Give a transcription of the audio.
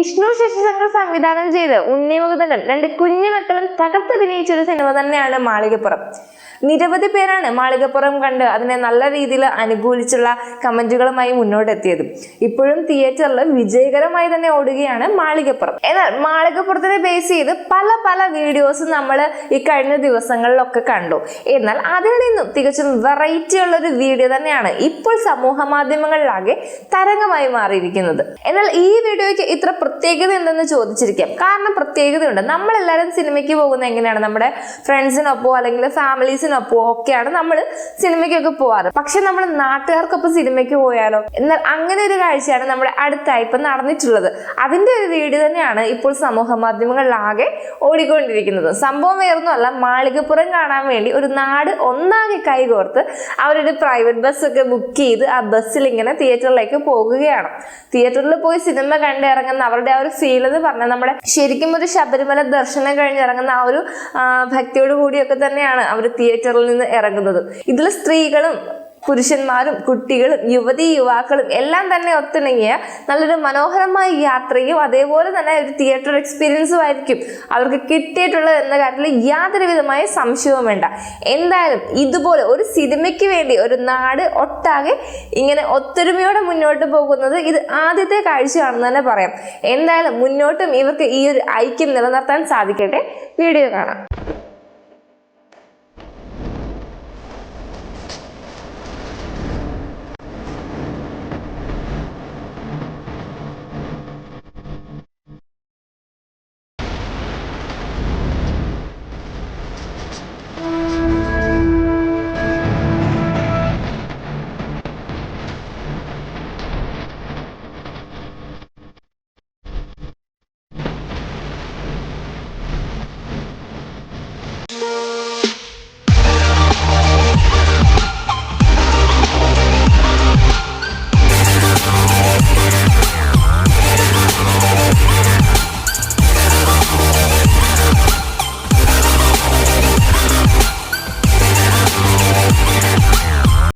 വിഷ്ണു ശശിശങ്കർ സംവിധാനം ചെയ്ത് ഉണ്ണിമുകുന്ദനും രണ്ട് കുഞ്ഞു മക്കളും തകർത്തഭിനയിച്ച ഒരു സിനിമ തന്നെയാണ് മാളികപ്പുറം. നിരവധി പേരാണ് മാളികപ്പുറം കണ്ട് അതിനെ നല്ല രീതിയിൽ അനുകൂലിച്ചുള്ള കമന്റുകളുമായി മുന്നോട്ടെത്തിയത്. ഇപ്പോഴും തിയേറ്ററിൽ വിജയകരമായി തന്നെ ഓടുകയാണ് മാളികപ്പുറം. എന്നാൽ മാളികപ്പുറത്തിനെ ബേസ് ചെയ്ത് പല പല വീഡിയോസ് നമ്മൾ ഈ കഴിഞ്ഞ ദിവസങ്ങളിലൊക്കെ കണ്ടു. എന്നാൽ അതിൽ നിന്നും തികച്ചും വെറൈറ്റി ഉള്ള ഒരു വീഡിയോ തന്നെയാണ് ഇപ്പോൾ സമൂഹ മാധ്യമങ്ങളിലാകെ തരംഗമായി മാറിയിരിക്കുന്നത്. എന്നാൽ ഈ വീഡിയോയ്ക്ക് ഇത്ര പ്രത്യേകത എന്തെന്ന് ചോദിച്ചിരിക്കാം. കാരണം പ്രത്യേകതയുണ്ട്. നമ്മളെല്ലാവരും സിനിമയ്ക്ക് പോകുന്ന എങ്ങനെയാണ്? നമ്മുടെ ഫ്രണ്ട്സിനൊപ്പോ അല്ലെങ്കിൽ ഫാമിലീസിനൊപ്പോ ഒക്കെയാണ് നമ്മൾ സിനിമയ്ക്കൊക്കെ പോവാറ്. പക്ഷെ നമ്മൾ നാട്ടുകാർക്കൊപ്പം സിനിമയ്ക്ക് പോയാലോ? എന്നാൽ അങ്ങനെ ഒരു കാഴ്ചയാണ് നമ്മുടെ അടുത്തായി ഇപ്പം നടന്നിട്ടുള്ളത്. അതിന്റെ ഒരു വീഡിയോ തന്നെയാണ് ഇപ്പോൾ സമൂഹ മാധ്യമങ്ങളിലാകെ ഓടിക്കൊണ്ടിരിക്കുന്നത്. സംഭവം വേറൊന്നുമല്ല മാളികപ്പുറം കാണാൻ വേണ്ടി ഒരു നാട് ഒന്നാകെ കൈകോർത്ത് അവരൊരു പ്രൈവറ്റ് ബസ്സൊക്കെ ബുക്ക് ചെയ്ത് ആ ബസ്സിൽ ഇങ്ങനെ തിയേറ്ററിലേക്ക് പോകുകയാണ്. തിയേറ്ററിൽ പോയി സിനിമ കണ്ടിറങ്ങുന്ന അവരുടെ ആ ഒരു ഫീൽ എന്ന് പറഞ്ഞാൽ നമ്മുടെ ശരിക്കും ഒരു ശബരിമല ദർശനം കഴിഞ്ഞിറങ്ങുന്ന ആ ഒരു ഭക്തിയോട് കൂടിയൊക്കെ തന്നെയാണ്. അവർ തിയേറ്ററിൽ നിന്ന് ഇറങ്ങുന്നത്. ഇതിൽ സ്ത്രീകളും പുരുഷന്മാരും കുട്ടികളും യുവതി യുവാക്കളും എല്ലാം തന്നെ ഒത്തിണങ്ങിയ നല്ലൊരു മനോഹരമായ യാത്രയും അതേപോലെ തന്നെ ഒരു തിയേറ്റർ എക്സ്പീരിയൻസും ആയിരിക്കും അവർക്ക് കിട്ടിയിട്ടുള്ളത് എന്ന കാര്യത്തിൽ യാതൊരു വിധമായ സംശയവും വേണ്ട. എന്തായാലും ഇതുപോലെ ഒരു സിനിമയ്ക്ക് വേണ്ടി ഒരു നാട് ഒട്ടാകെ ഇങ്ങനെ ഒത്തൊരുമയോടെ മുന്നോട്ട് പോകുന്നത് ഇത് ആദ്യത്തെ കാഴ്ചയാണെന്ന് തന്നെ പറയാം. എന്തായാലും മുന്നോട്ടും ഇവർക്ക് ഈ ഒരു ഐക്യം നിലനിർത്താൻ സാധിക്കട്ടെ. വീഡിയോ കാണാം.